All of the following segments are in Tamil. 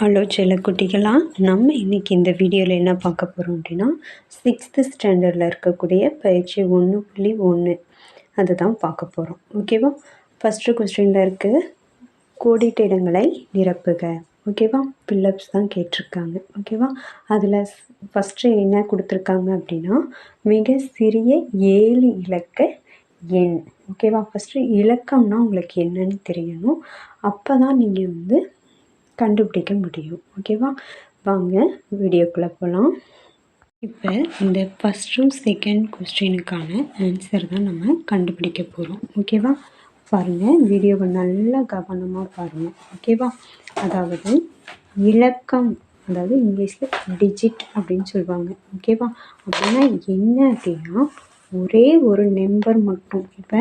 ஹலோ செல்லக்குட்டிகளா நம்ம இன்றைக்கி இந்த வீடியோவில் என்ன பார்க்க போகிறோம் அப்படின்னா சிக்ஸ்த்து ஸ்டாண்டர்டில் இருக்கக்கூடிய பயிற்சி ஒன்று புள்ளி ஒன்று அதுதான் பார்க்க போகிறோம் ஓகேவா ஃபஸ்ட்டு கொஸ்டினில் இருக்குது கோடிட்ட இடங்களை நிரப்புக. ஓகேவா பில்லப்ஸ் தான் கேட்டிருக்காங்க. ஓகேவா அதில் ஃபஸ்ட்டு என்ன கொடுத்துருக்காங்க அப்படின்னா மிக சிறிய ஏழு இலக்க எண். ஓகேவா ஃபஸ்ட்டு இலக்கம்னா உங்களுக்கு என்னன்னு தெரியணும். அப்போ தான் நீங்கள் வந்து கண்டுபிடிக்க முடியும். ஓகேவா வாங்க வீடியோக்குள்ளே போகலாம் இப்போ இந்த ஃபஸ்ட்டும் செகண்ட் கொஸ்டினுக்கான ஆன்சர் தான் நம்ம கண்டுபிடிக்க போகிறோம் ஓகேவா பாருங்கள் வீடியோவை நல்லா கவனமாக பாருங்கள் ஓகேவா அதாவது இலக்கம் அதாவது இங்கிலீஷில் டிஜிட் அப்படின்னு சொல்லுவாங்க. ஓகேவா அப்படின்னா என்ன அப்படின்னா ஒரே ஒரு நம்பர் மட்டும். இப்போ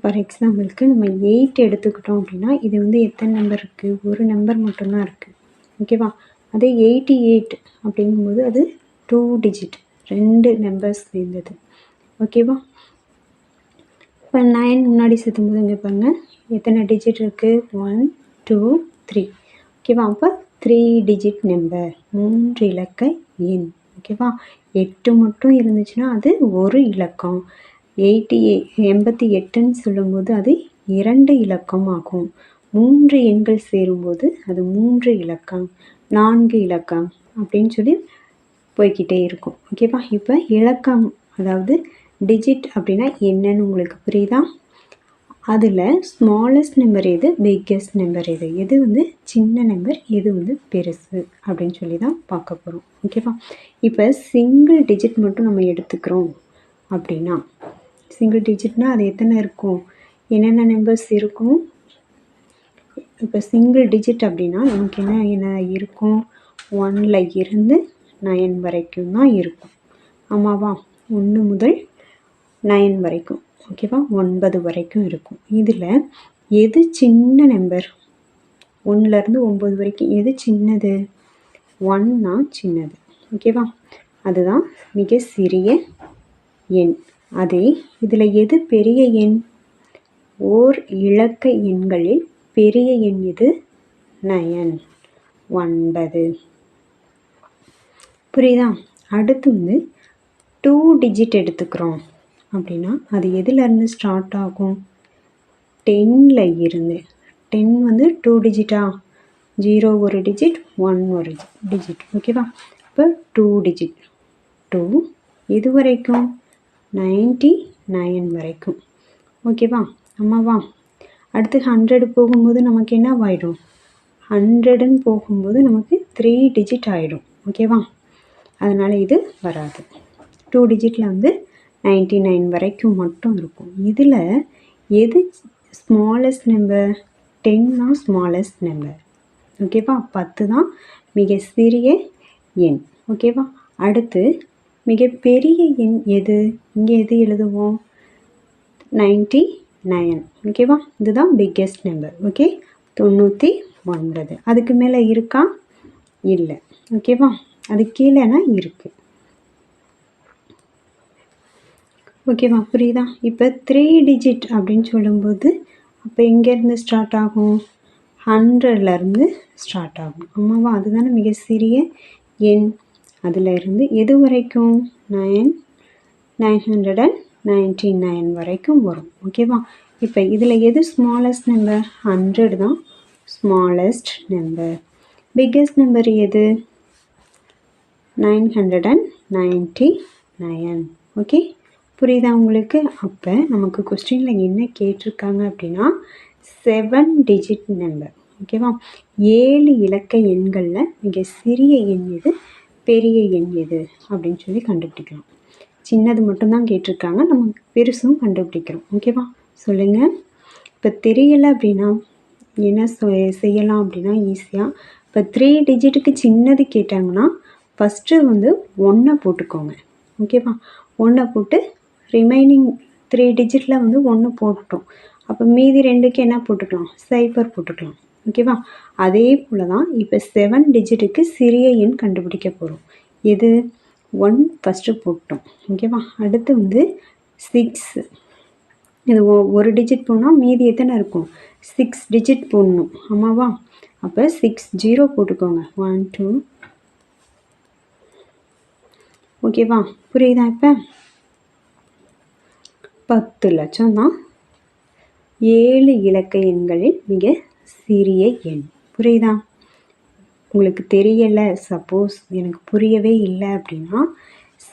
ஃபார் எக்ஸாம்பிளுக்கு நம்ம எயிட் எடுத்துக்கிட்டோம் அப்படின்னா இது வந்து எத்தனை நம்பர் இருக்குது ஒரு நம்பர் மட்டும்தான் இருக்குது ஓகேவா அதே எயிட்டி எயிட் அப்படிங்கும்போது அது டூ டிஜிட் ரெண்டு நம்பர்ஸ் சேர்ந்தது. ஓகேவா இப்போ நைன் முன்னாடி சேர்த்தும்போது இங்கே பாருங்கள் எத்தனை டிஜிட் இருக்குது ஒன் டூ த்ரீ ஓகேவா அப்போ த்ரீ டிஜிட் நம்பர் மூன்று இலக்க எண். ஓகேவா எட்டு மட்டும் இருந்துச்சுன்னா அது ஒரு இலக்கம். எயிட்டி எண்பத்தி எட்டுன்னு சொல்லும்போது அது இரண்டு இலக்கம் ஆகும். மூன்று எண்கள் சேரும்போது அது மூன்று இலக்கம் நான்கு இலக்கம் அப்படின்னு சொல்லி போய்கிட்டே இருக்கும். ஓகேவா இப்போ இலக்கம் அதாவது டிஜிட் அப்படின்னா என்னன்னு உங்களுக்கு புரியுதா? அதில் ஸ்மாலஸ்ட் நம்பர் எது? பிக்கஸ்ட் நம்பர் எது? எது வந்து சின்ன நம்பர் எது வந்து பெருசு அப்படின்னு சொல்லி தான் பார்க்க போகிறோம் ஓகேவா இப்போ சிங்கிள் டிஜிட் மட்டும் நம்ம எடுத்துக்கிறோம் அப்படின்னா சிங்கிள் டிஜிட்னால் அது எத்தனை இருக்கும்? என்னென்ன நம்பர்ஸ் இருக்கும்? இப்போ சிங்கிள் டிஜிட் அப்படின்னா நமக்கு என்ன என்ன இருக்கும்? ஒனில் இருந்து நயன் வரைக்கும் தான் இருக்கும். ஆமாவா? ஒன்று முதல் நயன் வரைக்கும். ஓகேவா ஒன்பது வரைக்கும் இருக்கும். இதில் எது சின்ன நம்பர் ஒன்றுலேருந்து ஒம்பது வரைக்கும். எது சின்னது? ஒன் தான் சின்னது. ஓகேவா அதுதான் மிக சிறிய எண். அதே இதில் எது பெரிய எண்? ஓர் இலக்க எண்களில் பெரிய எண் எது நயன். ஒன்பது. புரியுதா? அடுத்து வந்து டூ டிஜிட் எடுத்துக்கிறோம். அப்படின்னா அது எதுலேருந்து ஸ்டார்ட் ஆகும்? டென்னில் இருந்து. டென் வந்து டூ டிஜிட்டா? ஜீரோ ஒரு டிஜிட் ஒன் ஒரு டிஜிட். ஓகேவா? இப்போ டூ டிஜிட். டூ இது வரைக்கும்? நைன்ட்டி நைன் வரைக்கும். ஓகேவா அம்மாவா அடுத்து ஹண்ட்ரடு போகும்போது நமக்கு என்ன ஆகிடும் ஹண்ட்ரடுன்னு போகும்போது நமக்கு த்ரீ டிஜிட் ஆகிடும் ஓகேவா அதனால் இது வராது. டூ டிஜிட்டில் வந்து நைன்ட்டி நைன் வரைக்கும் மட்டும் இருக்கும். இதில் எது ஸ்மாலஸ்ட் நம்பர் டென் தான் ஸ்மாலஸ்ட் நம்பர் ஓகேவா பத்து தான் மிக சிறிய எண். ஓகேவா அடுத்து மிகப்பெரிய எண் எது? இங்கே எது எழுதுவோம்? நைன்ட்டி நைன் ஓகேவா இதுதான் பிக்கெஸ்ட் நம்பர் ஓகே தொண்ணூற்றி ஒன்பது. அதுக்கு மேலே இருக்கா? இல்லை. ஓகேவா அது கீழேனா இருக்குது ஓகேவா புரியுதா? இப்போ த்ரீ டிஜிட் அப்படின்னு சொல்லும்போது அப்போ எங்கேருந்து ஸ்டார்ட் ஆகும்? ஹண்ட்ரட்லேருந்து ஸ்டார்ட் ஆகும். ஆமாவா? அதுதானே மிக சிறிய எண். அதில் இருந்து எது வரைக்கும்? Nine nine hundred and ninety nine வரைக்கும் வரும். ஓகேவா இப்போ இதில் எது ஸ்மாலஸ்ட் நம்பர் ஹண்ட்ரட் தான் ஸ்மாலஸ்ட் நம்பர் பிக்கஸ்ட் நம்பர் எது? Nine hundred and ninety nine okay புரியுதா உங்களுக்கு? அப்போ நமக்கு கொஸ்டினில் என்ன கேட்டிருக்காங்க அப்படின்னா செவன் டிஜிட் நம்பர் ஓகேவா ஏழு இலக்க எண்களில் மிக சிறிய எண் எது? பெரிய எண் எது அப்படின்னு சொல்லி கண்டுபிடிக்கலாம். சின்னது மட்டும்தான் கேட்டிருக்காங்க. நம்ம பெருசும் கண்டுபிடிக்கிறோம். ஓகேவா சொல்லுங்கள் இப்போ தெரியலை அப்படின்னா என்ன செய்யலாம் அப்படின்னா ஈஸியாக இப்போ த்ரீ டிஜிட்டுக்கு சின்னது கேட்டாங்கன்னா ஃபஸ்ட்டு வந்து ஒன்றை போட்டுக்கோங்க. ஓகேவா ஒன்றை போட்டு ரிமைனிங் த்ரீ டிஜிட்டில் வந்து ஒன்று போட்டுட்டோம். அப்போ மீதி ரெண்டுக்கு என்ன போட்டுக்கலாம்? சைஃபர் போட்டுக்கலாம். ஓகேவா அதே போல் தான் இப்போ செவன் டிஜிட்டுக்கு சிறிய எண் கண்டுபிடிக்க போகிறோம் எது? ஒன் ஃபஸ்ட்டு போட்டோம். ஓகேவா அடுத்து வந்து சிக்ஸ் இது ஒரு டிஜிட் போனால் மீதி எத்தனை இருக்கும்? சிக்ஸ் டிஜிட் போடணும். ஆமாவா அப்போ சிக்ஸ் ஜீரோ போட்டுக்கோங்க. ஒன் டூ ஓகேவா புரியுதா இப்போ? பத்து லட்சம் தான் ஏழு இலக்க எண்களில் மிக சிறிய எண். புரியுதா? உங்களுக்கு தெரியலை சப்போஸ் எனக்கு புரியவே இல்லை அப்படின்னா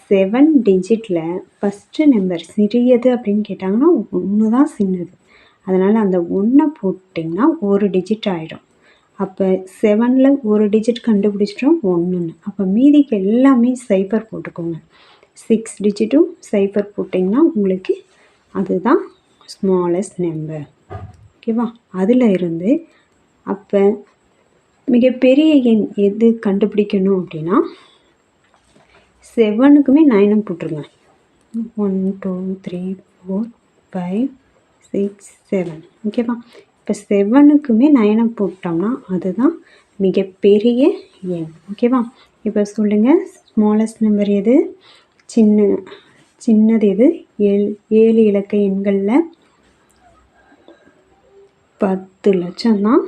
செவன் டிஜிட்டில் ஃபஸ்ட்டு நம்பர் சிறியது அப்படின்னு கேட்டாங்கன்னா ஒன்று தான் சின்னது. அதனால் அந்த ஒன்றை போட்டிங்கன்னா ஒரு டிஜிட் ஆகிடும் அப்போ செவனில் ஒரு டிஜிட் கண்டுபிடிச்சிட்டோம் ஒன்றுன்னு அப்போ மீதிக்கு எல்லாமே சைஃபர் போட்டுக்கோங்க. சிக்ஸ் டிஜிட்டும் சைஃபர் போட்டிங்கன்னா உங்களுக்கு அதுதான் ஸ்மாலஸ்ட் நம்பர் ஓகேவா? அதில் இருந்து அப்போ மிகப்பெரிய எண் எது கண்டுபிடிக்கணும் அப்படின்னா செவனுக்குமே நைனும் போட்டுருங்க. One two three four five six seven ஓகேவா? இப்போ செவனுக்குமே நைனை போட்டோம்னா அதுதான் மிகப்பெரிய எண். ஓகேவா? இப்போ சொல்லுங்கள் ஸ்மாலஸ்ட் நம்பர் எது? சின்ன சின்னது எது? ஏழு ஏழு இலக்க எண்களில் பத்து லட்சம் தான்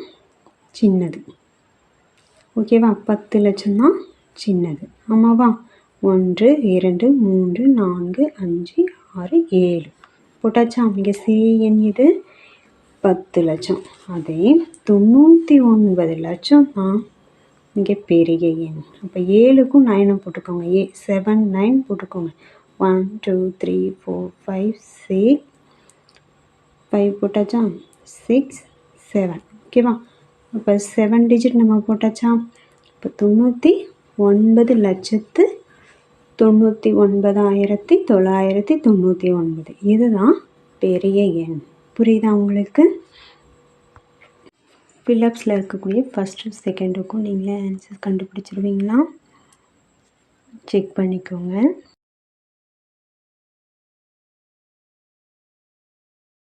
சின்னது. ஓகேவா? பத்து லட்சம் தான் சின்னது. ஆமாவா? ஒன்று இரண்டு மூன்று நான்கு அஞ்சு ஆறு ஏழு. போட்டாச்சா? மிக சிறிய எண் இது. பத்து லட்சம். அதே தொண்ணூற்றி ஒன்பது லட்சம் தான் மிக பெரிய எண். அப்போ ஏழுக்கும் நைனும் போட்டுக்கோங்க. ஏ செவன் நைன் போட்டுக்கோங்க. One two three four five six five போட்டாச்சா? சிக்ஸ் செவன் ஓகேவா அப்போ செவன் டிஜிட் நம்ம போட்டாச்சா? இப்போ தொண்ணூற்றி ஒன்பது லட்சத்து தொண்ணூற்றி ஒன்பதாயிரத்தி தொள்ளாயிரத்தி தொண்ணூற்றி ஒன்பது. இதுதான் பெரிய எண். புரியுதா உங்களுக்கு? ஃபில்லப்ஸில் இருக்கக்கூடிய ஃபஸ்ட்டு செகண்டுக்கும் நீங்களே ஆன்சர் கண்டுபிடிச்சிருவீங்களா? செக் பண்ணிக்கோங்க.